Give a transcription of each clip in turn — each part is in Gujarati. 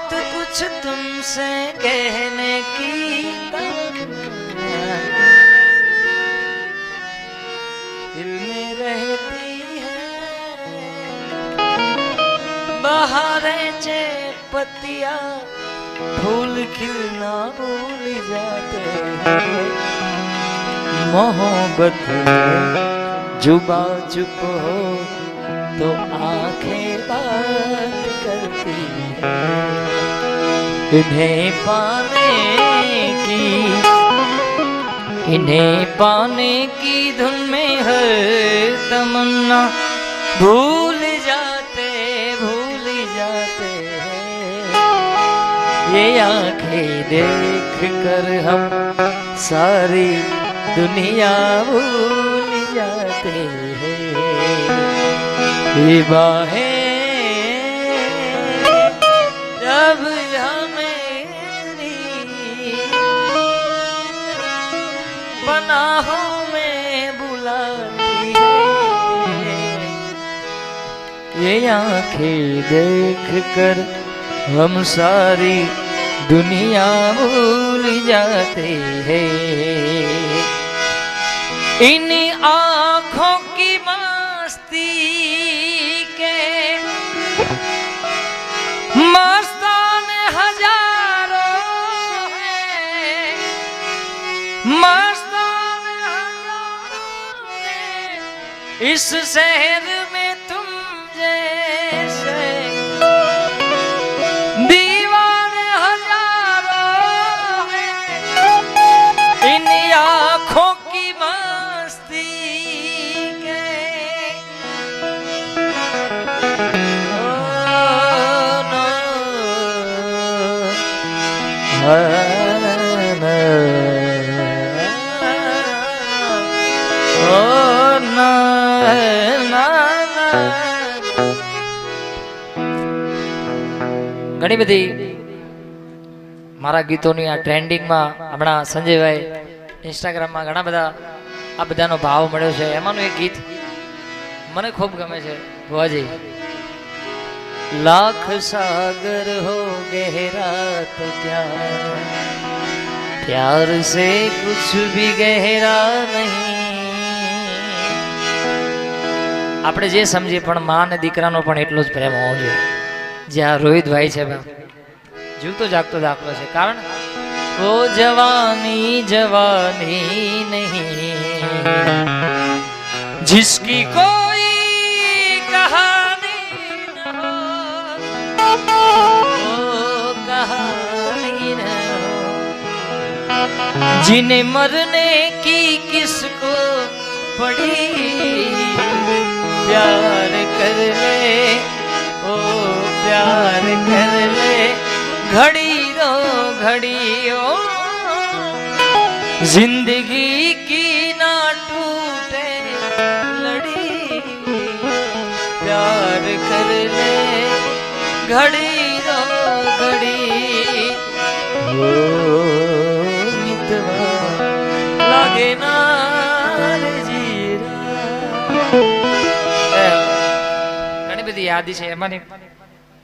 बहुत कुछ तुमसे कहने की दिल में रहती है। बहारें चे पतिया फूल खिलना भूल जाते मोहब्बत जुबा चुप हो तो आँखें बात करती है। इन्हें पाने की, इन्हें पाने की धुन में हर तमन्ना भूल जाते भूल जाते हैं। ये आँखें देख कर हम सारी दुनिया भूल जाते हैं। ये बाहें ये आँखें देख कर हम सारी दुनिया भूल जाते हैं। इन आँखों की मस्ती के मस्तान हज़ारों मस्तान हज़ारों इस शहर में ઘણી બધી મારા ગીતોની આ ટ્રેન્ડિંગમાં હમણાં સંજયભાઈ ઇન્સ્ટાગ્રામમાં ઘણા બધા આ બધાનો ભાવ મળ્યો છે. એમાંનું એક ગીત મને ખૂબ ગમે છે ભુવાજી. લાખ સાગર હો ગહેરા તો क्या प्यार से कुछ भी गहरा नहीं આપણે જે સમજીએ પણ માં અને દીકરાનો પણ એટલો જ પ્રેમ હોવો જોઈએ જ્યાં રોહિતભાઈ છે બા જીવતો જાગતો દાખલો છે કારણ ઓ જવાની જવાની નહીં जिसकी कोई जिन्हें मरने की किसको पड़ी? प्यार कर ले, ओ प्यार कर ले, घड़ी रो घड़ी ओ ज़िंदगी की ना टूटे लड़ी। प्यार कर ले। ઘડી રો ઘડી મિતવા લાગે ઘણી બધી યાદી છે એમાંની.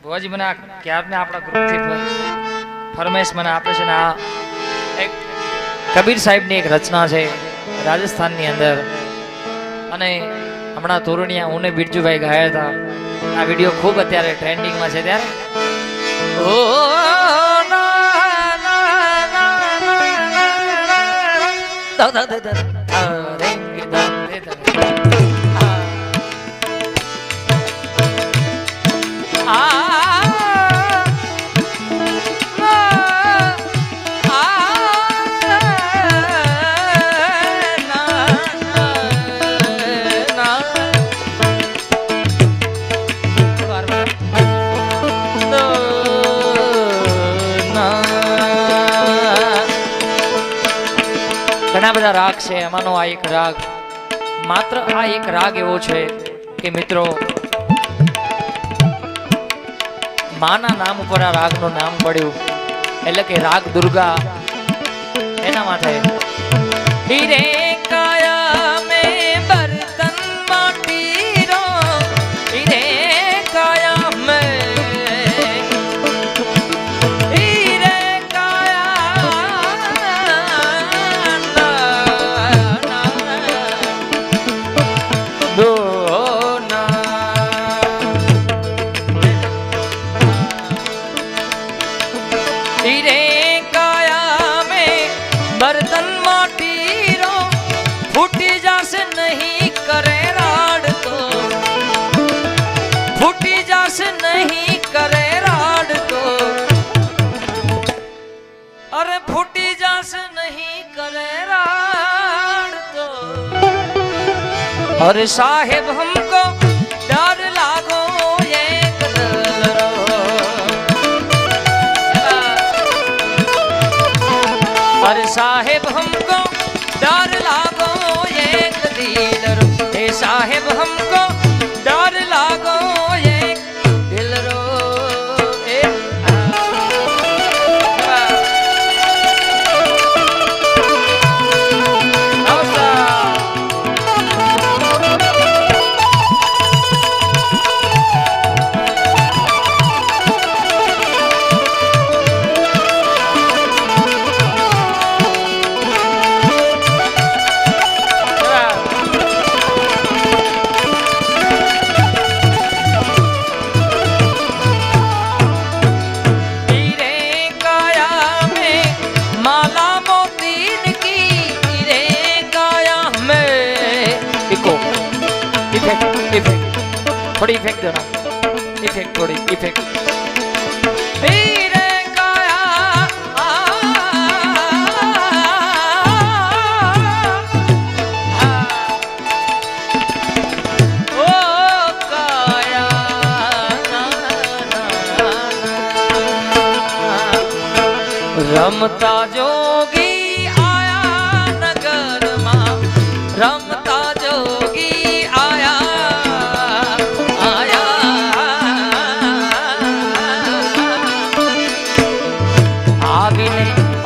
ભોજી મને ક્યારને આપણા ગ્રુપથી ફરમાઈશ મને આપે છે ને આ એક કબીર સાહેબની એક રચના છે રાજસ્થાનની અંદર. અને હમણાં તોરણિયા ઉને બિરજુભાઈ ગાયા હતા. આ વીડિયો ખૂબ અત્યારે ટ્રેન્ડિંગમાં છે ત્યારે ઓ ના, ના, ના, ના, બધા રાગ છે, એમાંનો આ એક રાગ. માત્ર આ એક રાગ એવો છે કે મિત્રો, માના નામ ઉપર આ રાગનું નામ પડ્યું. એટલે કે રાગ દુર્ગા. એના માટે. और साहेब हमको डर लागो एक दलरो और साहेब हमको डर लागो एक दिलरो हे साहेब हमको થોડી ઇફેક્ટ દો ના ઇફેક્ટ થોડી ઇફેક્ટ રમતા જોગી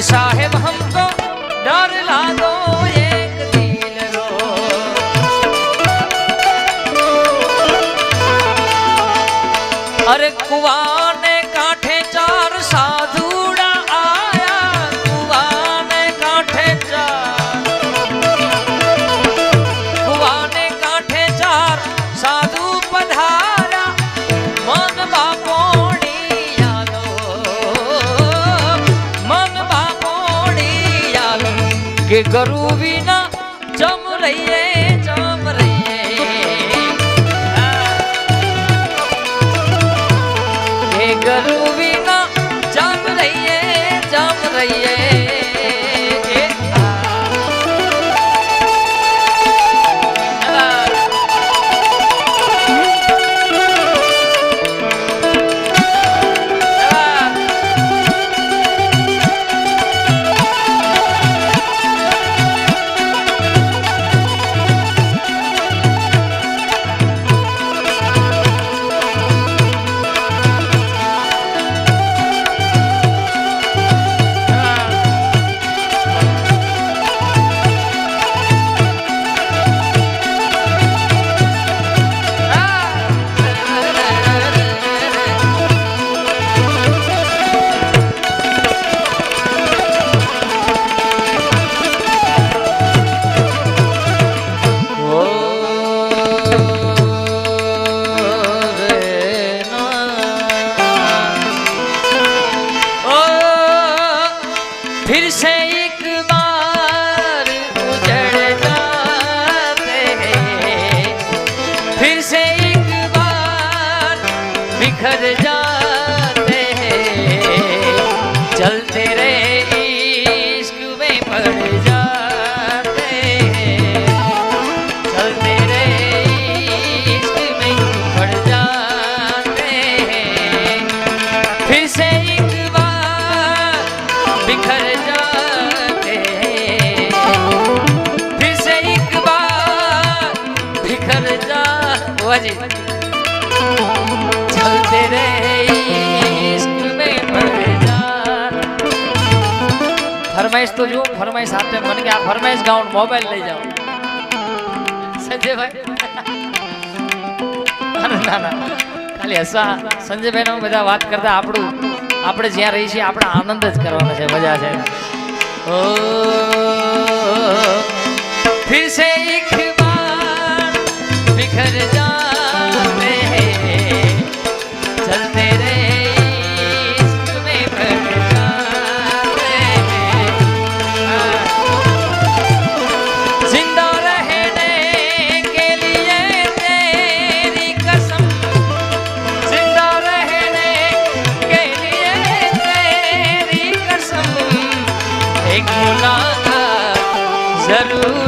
સાહેબ હમ કે ગરુ ફરમાઈશ તો જુઓ ફરમાઈશ આપે મને કે આ ફરમાઈશ ગાઉન મોબાઈલ લઈ જાઓ સંજયભાઈ ના ના ખાલી હસવા સંજયભાઈ ને બધા વાત કરતા આપણું આપણે જ્યાં રહીએ છીએ, આપણે આનંદ જ કરવાનો છે, મજા છે. ઓ, ફિર સે धरू